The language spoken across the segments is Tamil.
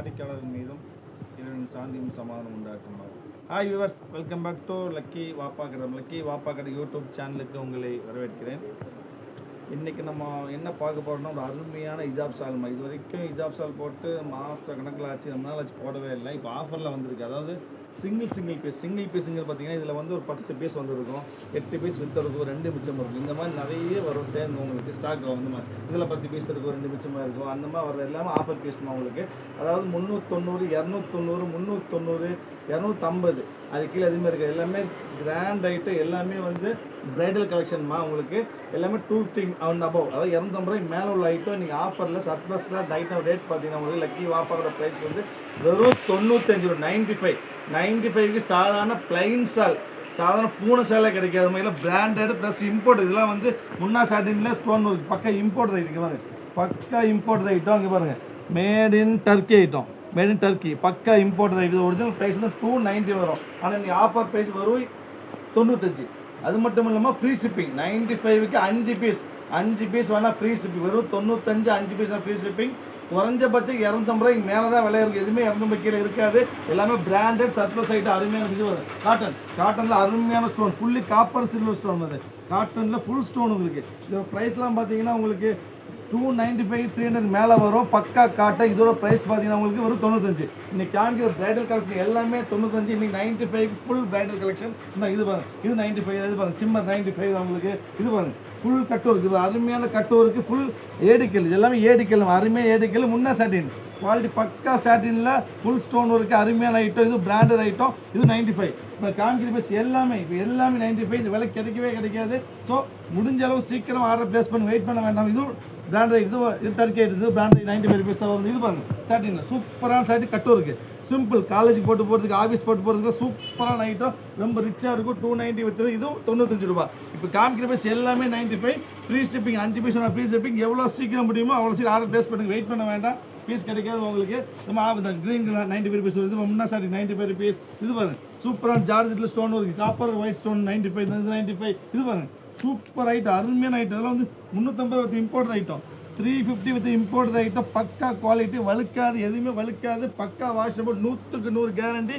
வாடிக்கையாளர்கள் மீதும் இறைவன் சாந்தியும் சமாதானம் உண்டாக்குமாறு hi viewers welcome back to lucky Vappa கடை லக்கி வாப்பா கடை யூடியூப் சேனலுக்கு உங்களை வரவேற்கிறேன். இன்றைக்கி நம்ம என்ன பார்க்க போகிறோம்னா ஒரு அருமையான இஜாப் சால்மா இது வரைக்கும் இஜாப் சால் போட்டு மாத கணக்கில் ஆச்சு. ரொம்ப நாள் ஆச்சு போடவே இல்லை. இப்போ ஆஃபரில் வந்திருக்கு. அதாவது சிங்கிள் சிங்கிள் பீஸ் சிங்கிள் பீஸுங்கிறது பார்த்தீங்கன்னா இதில் வந்து ஒரு பத்து பீஸ் வந்துருக்கும். எட்டு பீஸ் வித்து இருக்கும் ரெண்டு மிச்சம் இருக்கும். இந்த மாதிரி நிறைய வரும். தேர்ந்து உங்களுக்கு ஸ்டாக் வந்து மாதிரி இதில் பத்து பீஸ் இருக்கும் ரெண்டு மிச்சமாக இருக்கும். அந்த மாதிரி வர எல்லாமே ஆஃபர் பீஸ்மா உங்களுக்கு. அதாவது முந்நூற்றொண்ணூறு இரநூத்தொண்ணூறு முந்நூற்றொண்ணூறு இரநூத்தம்பது. அது கீழே எதுவுமே இருக்குது எல்லாமே கிராண்ட் ஐட்டம் எல்லாமே வந்து பிரைடல் கலெக்ஷன்மா உங்களுக்கு. எல்லாமே டூ ஃபிஃப்டி அண்ட் அபவ் அதாவது இரநூத்தம்பது ரூபாய்க்கு மேலே உள்ள ஐட்டம் நீங்கள் ஆஃபரில் சர்ப்ளஸில் அந்த ஐட்டம் ரேட் பார்த்தீங்கன்னா உங்களுக்கு லக்கி ஆஃபரோட ப்ரைஸ் வந்து வெறும் தொண்ணூத்தஞ்சு ரூபா நைன்ட்டி ஃபைவ் நைன்ட்டி ஃபைவ்க்கு சாதாரண பிளைன் சால் சாதாரண பூனை சேலை கிடைக்காத. மாதிரிலாம் பிராண்டட் ப்ளஸ் இம்போர்ட் இதெல்லாம் வந்து முன்னா சாட்டின்ல ஸ்டோன் ஒர்க் பக்கா இம்போர்ட் ரைட் இங்கே பாருங்க. பக்கா இம்போர்ட் ஐட்டம் இங்கே பாருங்கள் made in Turkey item made in Turkey பக்கா இம்போர்ட் ரைட் ஒரிஜினல் ப்ரைஸ் வந்து டூ நைன்ட்டி வரும். ஆனால் இன்றைக்கி ஆஃபர் ப்ரைஸ் வரும் தொண்ணூத்தஞ்சு. அது மட்டும் இல்லாமல் ஃப்ரீ ஷிப்பிங் நைன்ட்டி ஃபைவ்க்கு அஞ்சு பீஸ் அஞ்சு பீஸ் வேணால் ஃப்ரீ ஷிப்பிங் வெறும் தொண்ணூத்தஞ்சு அஞ்சு பீஸ் ஃப்ரீ ஷிப்பிங் குறைஞ்சபட்சம் இரநூத்தம்பது ரூபாய்க்கு மேலே தான் விலை இருக்குது எதுவுமே இரநூத்தம்பது கீழே இருக்காது. எல்லாமே பிராண்டட் சர்ப்ளஸ் ஐட்டம் அருமையான இது வரும். காட்டன் காட்டனில் அருமையான stone fully copper silver stone வருது காட்டனில் ஃபுல் ஸ்டோன் உங்களுக்கு. இதோட ப்ரைஸ்லாம் பார்த்தீங்கன்னா உங்களுக்கு two ninety five three hundred மேலே வரும். பக்கா காட்டை இதோட ப்ரைஸ் பார்த்தீங்கன்னா உங்களுக்கு வரும் தொண்ணூத்தஞ்சு. இன்னைக்கு காமிக்கிற பிரைடல் கலெக்ஷன் எல்லாமே தொண்ணூத்தஞ்சு. இன்னைக்கு ninety five full bridal collection இந்த இது பாருங்க. இது நைன்டி ஃபைவ் இது பாருங்க. சிம்மர் நைன்டி ஃபைவ் உங்களுக்கு. இது பாருங்க. ஃபுல் கட்டோருக்கு அருமையான கட்டோருக்கு ஃபுல் ஏடிக்கல். இது எல்லாமே ஏடிக்கல் அருமையான ஏடிக்கல். முன்னா சாட்டின் குவாலிட்டி பக்கா சாட்டினில் ஃபுல் ஸ்டோன் ஒர்க்கு அருமையான ஐட்டம் இது பிராண்டட் ஐட்டம் இது நைன்டி ஃபைவ் இப்போ காங்கிரி பஸ் எல்லாமே இப்போ எல்லாமே நைன்டி ஃபைவ் இந்த விலை கிடைக்கவே கிடைக்காது. ஸோ முடிஞ்ச அளவு சீக்கிரம் ஆர்டர் ப்ளேஸ் பண்ணி வெயிட் பண்ண வேண்டாம். இதுவும் பிராண்டட் இது இது டர்க்கி இது பிராண்டட் நைன்டி ஃபைவ் ருபீஸ் தான் வருது. இது பாருங்கள் சாட்டினில் சூப்பரான சாட்டி கட்டும் இருக்குது சிம்பிள் காலேஜ் போட்டு போகிறதுக்கு ஆஃபீஸ் போட்டு போகிறதுக்கு சூப்பரான ஐட்டம் ரொம்ப ரிச்சாக இருக்கும். டூ நைன்ட்டி விற்றது இதுவும் தொண்ணூத்தஞ்சு ரூபா. இப்போ காமிக்கிற பீஸ் எல்லாமே நைன்ட்டி ஃபைவ் ஃப்ரீ ஸ்டிப்பிங் அஞ்சு பீஸ் ஃப்ரீ ஷிப்பிங் எவ்வளோ சீக்கிரம் முடியுமோ அவ்வளோ சீக்கிரம் ஆர்டர் ப்ளேஸ் பண்ணுங்கள் வெயிட் பண்ண வேண்டாம். பீஸ் கிடைக்காது உங்களுக்கு. நம்ம இந்த green colour ninety five rupees வருது. முன்னா சாரி நைன்ட்டி ஃபைவ் ருபீஸ் இது பாருங்க. சூப்பரான ஜார்ஜெட்டில் ஸ்டோன் இருக்குது copper white stone ninety five இது நைன்ட்டி ஃபைவ் இது பாருங்க. சூப்பர் ஐட்டம் அருமையான ஐட்டம் இதெல்லாம் வந்து முந்நூற்றம்பது with import item three fifty with import item பக்கா குவாலிட்டி வழுக்காது. எதுவுமே வழுக்காது. பக்கா வாஷபிள் நூற்றுக்கு நூறு கேரண்டி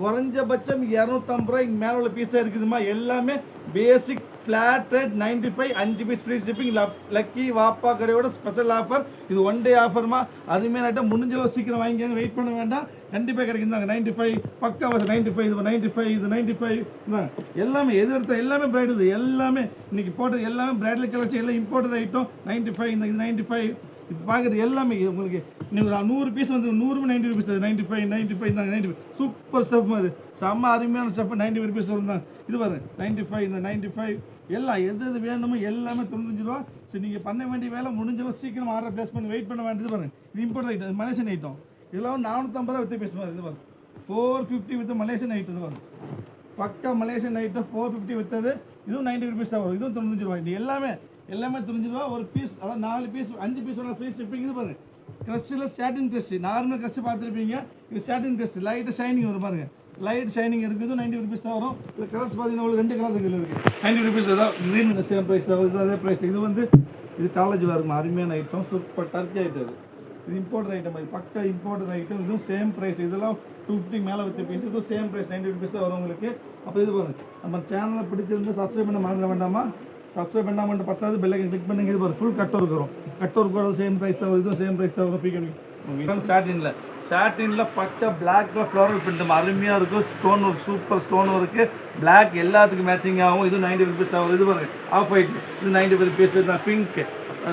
குறைஞ்சபட்சம் இரநூத்தம்பது ரூபாய்க்கு மேலே உள்ள பீஸாக இருக்குதுமா எல்லாமே basic flat rate ninety five அஞ்சு piece free shipping lucky Vappa கடையோட ஸ்பெஷல் ஆஃபர் இது ஒன் டே ஆஃபர்மா அருமையான ஐட்டம் முடிஞ்சளவு சீக்கிரம் வாங்கிக்கோங்க. வெயிட் பண்ண வேண்டாம். கண்டிப்பாக கிடைக்குதாங்க நைன்டி ஃபைவ் பக்கா நைன்டி ஃபைவ் இது நைன்டி ஃபைவ் இது நைன்டி ஃபைவ் எல்லாமே எது எடுத்தால் எல்லாமே பிரைடல் எல்லாமே இன்னைக்கு போட்டது எல்லாமே பிரைடல் கலெக்ஷன் எல்லாம் இம்போர்ட்டட் ஐட்டம் நைன்டி ஃபைவ் இந்த இது நைன்டி ஃபைவ் இப்போ பார்க்குறது எல்லாமே உங்களுக்கு நீங்கள் நூறு பீஸ் வந்து நூறு ninety rupees ninety five ninety five தாங்க நைன்டி ஃபைவ் சூப்பர் ஸ்டஃப் அது செம்ம அருமையான ஸ்டெஃப் நைன்டி ருபீஸ் வரும் இது பாரு நைன்டி ஃபைவ் இந்த நைன்டி ஃபைவ் எல்லாம் எது எது வேணுமோ எல்லாமே தொண்ணூத்தஞ்சு ரூபா. சரி நீங்கள் பண்ண வேண்டிய வேலை முடிஞ்சளவு சீக்கிரம் ஆர்டர் ப்ளேஸ் பண்ணி வெயிட் பண்ண வேண்டியது பாருங்க இது இம்போர்ட் ஐட்டம் மலேசியன் ஐட்டம் இதெல்லாம் நானூற்றம்பது ரூபா வித்து பேசுவார் இது பாருங்க four fifty with Malaysian item இது பாருங்க பக்கா மலேசியன் ஐட்டம் ஃபோர் ஃபிஃப்டி வித்தது. இதுவும் நைன்டி ருபீஸ் தான் வரும். இதுவும் தொண்ணூத்தஞ்சு இது எல்லாமே எல்லாமே தொண்ணூஞ்சு ரூபா. ஒரு பீஸ் அதாவது நாலு பீஸ் அஞ்சு பீஸ் வேணா ஃப்ரீ ஷிப்பிங் இது பாருங்க க்ரஷ்ஷில் சேட்டின் க்ரஷ் நார்மல் க்ரஷ் பார்த்துருப்பீங்க. இது சேட்டின் க்ரஷ் லைட்டாக ஷைனிங் வரும் பாருங்க. லைட் ஷைனிங் இருக்குது நைன்டி ருபீஸ் தான் வரும். இது கலர்ஸ் பார்த்தீங்கன்னா உங்களுக்கு ரெண்டு கலர் இதில் இருக்குது நைன்டி ருபீஸ் தான் க்ரீன் சேம் ப்ரைஸ் தான் இது அதே ப்ரைஸ் இது வந்து இது காலேஜ் வருமா அருமையான ஐட்டம் சூப்பர் டர்க்கி ஐட்டம் இது இது இம்போர்ட் ஐட்டம் இது பக்கா இம்போர்ட் ஐட்டம் இதுவும் சேம் ப்ரைஸ் இதெல்லாம் டூ ஃபிஃப்டி மேலே வித்த பீஸ் இதுவும் சேம் ப்ரைஸ் நைன்டி ருபீஸ் தான் வரும் உங்களுக்கு. அப்போ இது பாருங்க நம்ம சேனலை பிடிச்சிருந்து சப்ஸ்கிரைப் பண்ண மறந்துட வேண்டாமா? சப்ஸ்கிரைப் பண்ணாமல் பத்தாவது பெல்லைக்கன் கிளிக் பண்ணுங்க இது ஒரு ஃபுல் கட் ஒர்க் வரும். கட் ஒர்க் கூட சேம் ப்ரைஸ் தான் வரும் இதுவும் சேம் ப்ரைஸ் தான் வரும் பீக்கன் சாட்டினில் சாட்டினில் பச்சை பிளாக்கில் ஃப்ளோரல் பிரிண்ட் அருமையாக இருக்கும். Stone work super stone work black எல்லாத்துக்கும் மேட்சிங் ஆகும். இது நைன்டி ருபீஸ் ஆகும் இது பாருங்க ஆஃப் ஒயிட் இது நைன்டி ஃபைவ் ருபீஸ் தான் பிங்க்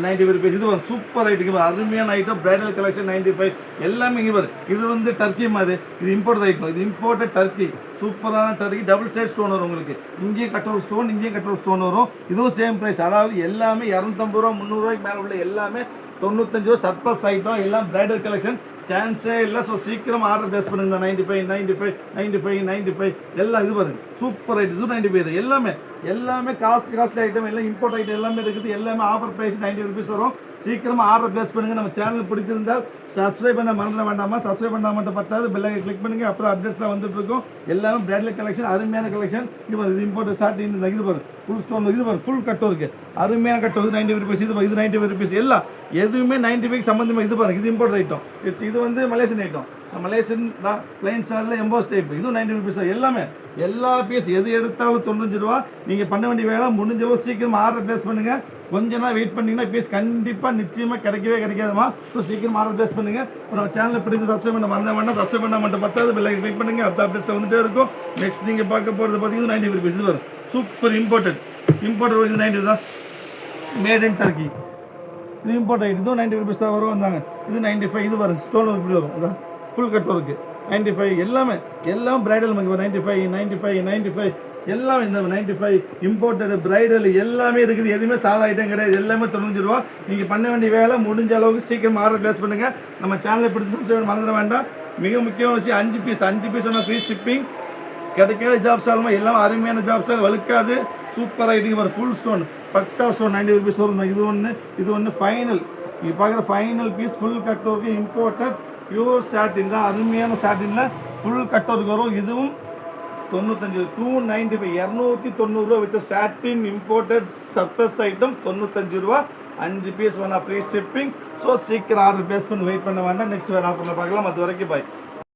நைன்டி ஃபைவ் ருபீஸ் இது சூப்பர் ஐட்டம் அருமையான item bridal collection ninety five எல்லாமே இங்கே வரும். இது வந்து டர்க்கி மாதிரி இது. இம்போர்ட் ஐட்டம் இது இம்போர்ட்டட் டர்க்கி சூப்பரான டர்க்கி டபுள் சைட் ஸ்டோன் வரும் உங்களுக்கு. இங்கேயும் கட்ட ஒரு ஸ்டோன் இங்கேயும் கட்டுற ஒரு ஸ்டோன் வரும். இதுவும் சேம் ப்ரைஸ் அதாவது எல்லாமே இரநூத்தம்பது ரூபா முந்நூறுரூவாய்க்கு மேலே உள்ள எல்லாமே தொண்ணூத்தஞ்சு ரூபா சர்ப்ளஸ் ஐட்டம் எல்லாம் பிரைடல் கலெக்ஷன் சான்ஸே இல்லை ஸோ சீக்கிரம் ஆர்டர் பேஸ் பண்ணுங்க. Ninety five ninety five ninety five ninety five எல்லாம் இது பாருங்க. சூப்பர் ஐட்டம் இது நைன்டி ஃபைவ் எல்லாமே எல்லாமே காஸ்ட் காஸ்ட் ஐட்டம் எல்லாம் இம்போர்ட் ஐட்டம் எல்லாமே இருக்குது. எல்லாமே ஆஃபர் ப்ரைஸ் நைன்டி ருபீஸ் வரும். சீக்கிரமாக ஆர்டர் பிளேஸ் பண்ணுங்க. நம்ம சேனல் பிடிச்சிருந்தால் சப்ஸ்கிரைப் பண்ண மறந்துட வேண்டாமா? சப்ஸ்கிரைப் பண்ணா மட்டும் பத்தாது. பெல்லை கிளிக் பண்ணுங்க. அப்புறம் அப்டேட்ஸ்லாம் வந்துட்டு இருக்கும். எல்லாமே பிராட்லெட் கலெக்ஷன் அருமையான கலெக்ஷன் இது இது இம்போர்ட் ஷார்ட் இந்த இது பாரு ஃபுல் ஸ்டோன் இது பாரு ஃபுல் கட்டும் இருக்குது அருமையான கட்டம் இது நைன்டி ருபீஸ் இது இது நைன்டி ருபீஸ் எல்லாம் எதுவுமே நைன்டி ஃபைவ் சம்மந்தமாக இது பாருங்க இது இம்போர்ட் ஐட்டம் இது வந்து மலேசியன் ஐட்டம் மலேசியன் தான் பிளைன் சாரில் எம்போஸ் டைப் இதுவும் நைன்டி ருபீஸ் எல்லாமே எல்லா பீஸ் எது எடுத்தாலும் தொண்ணூஞ்சு ரூபா. நீங்கள் பண்ண வேண்டிய வேலை முடிஞ்சவோ சீக்கிரம் ஆர்டர் ப்ளேஸ் பண்ணுங்க. கொஞ்ச நாள் வெயிட் பண்ணிங்கன்னா பீஸ் கண்டிப்பாக நிச்சயமாக கிடைக்கவே கிடைக்காதுமா. ஸோ சீக்கிரம் ஆர்டர் பிளேஸ் பண்ணுங்கள் அப்புறம் சேனலில் பிடிச்சி சப்ஸ்கிரைப் பண்ண மறந்த வேண்டாம். சப்ஸ்கிரைப் பண்ண மட்டும் பத்தாவது பில்லை கிளிக் பண்ணுங்கள் அப்போ அப்டேட்ஸ் வந்துட்டே இருக்கும். நெக்ஸ்ட் நீங்கள் பார்க்க போகிறது பார்த்தீங்கன்னா நைன்டி ருபீஸ் இது வரும். சூப்பர் இம்பார்ட்டன்ட் இம்போர்ட்டட் இது நைன்டி தான். மேட் இன் டர்க்கி இது இம்பார்ட்டன்ட் இதுவும் நைன்டி ருபீஸ் தான். வரும். வந்தாங்க. இது நைன்டி ஃபைவ் இது வரும். ஸ்டோன் ஒர்க் வரும். அதான். Full cut work ninety five எல்லாமே எல்லாம் பிரைடல் மங்கி ninety five ninety five ninety five எல்லாமே இந்த நைன்டி ஃபைவ் இம்போர்ட்டடு பிரைடல் எல்லாமே இருக்குது. எதுவுமே சாதா ஐட்டம் கிடையாது. எல்லாமே தொண்ணூறு ரூபா நீங்கள் பண்ண வேண்டிய வேலை முடிஞ்ச அளவுக்கு சீக்கிரம் ஆர்டர் பிளேஸ் பண்ணுங்கள் நம்ம சேனலை பிடிச்சி மறந்துட வேண்டாம். மிக முக்கியமான விஷயம் அஞ்சு பீஸ் அஞ்சு பீஸ் ஒன்று ஃப்ரீ ஷிப்பிங் கிடைக்காத ஜாப்ஸ் ஆகுமா எல்லாம் அருமையான ஜாப்ஸ் வலுக்காது சூப்பராக இருக்குது ஒரு ஃபுல் ஸ்டோன் பக்கா ஸ்டோன் நைன்டி ருபீஸ் வரும் இது ஒன்று இது ஒன்று ஃபைனல் நீங்கள் பார்க்குற final piece full cut work imported pure satin தான் அருமையான சாட்டினில் ஃபுல் கட் வரும். இதுவும் தொண்ணூத்தஞ்சு டூ நைன்டி ஃபைவ் இரநூத்தி தொண்ணூறுரூவா with satin imported surplus item தொண்ணூத்தஞ்சு ரூபா. அஞ்சு பீஸ் வேணா ஃப்ரீ ஷிப்பிங் ஸோ சீக்கிரம் ஆர்டர் பேஸ் பண்ணி வெயிட் பண்ண வேண்டாம். நெக்ஸ்ட் வேறு ஆஃபரில் பார்க்கலாம். அது வரைக்கும் பாய்